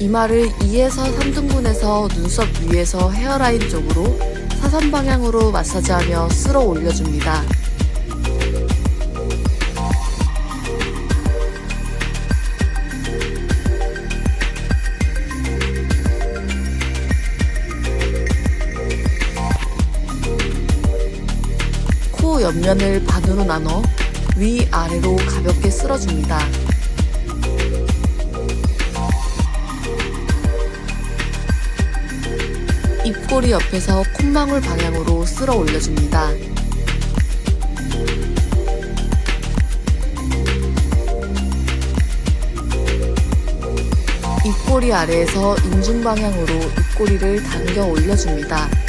이마를 2에서 3등분해서 눈썹 위에서 헤어라인 쪽으로 사선 방향으로 마사지하며 쓸어 올려줍니다. 코 옆면을 반으로 나눠 위아래로 가볍게 쓸어줍니다. 입꼬리 옆에서 콧망울 방향으로 쓸어 올려줍니다. 입꼬리 아래에서 인중 방향으로 입꼬리를 당겨 올려줍니다.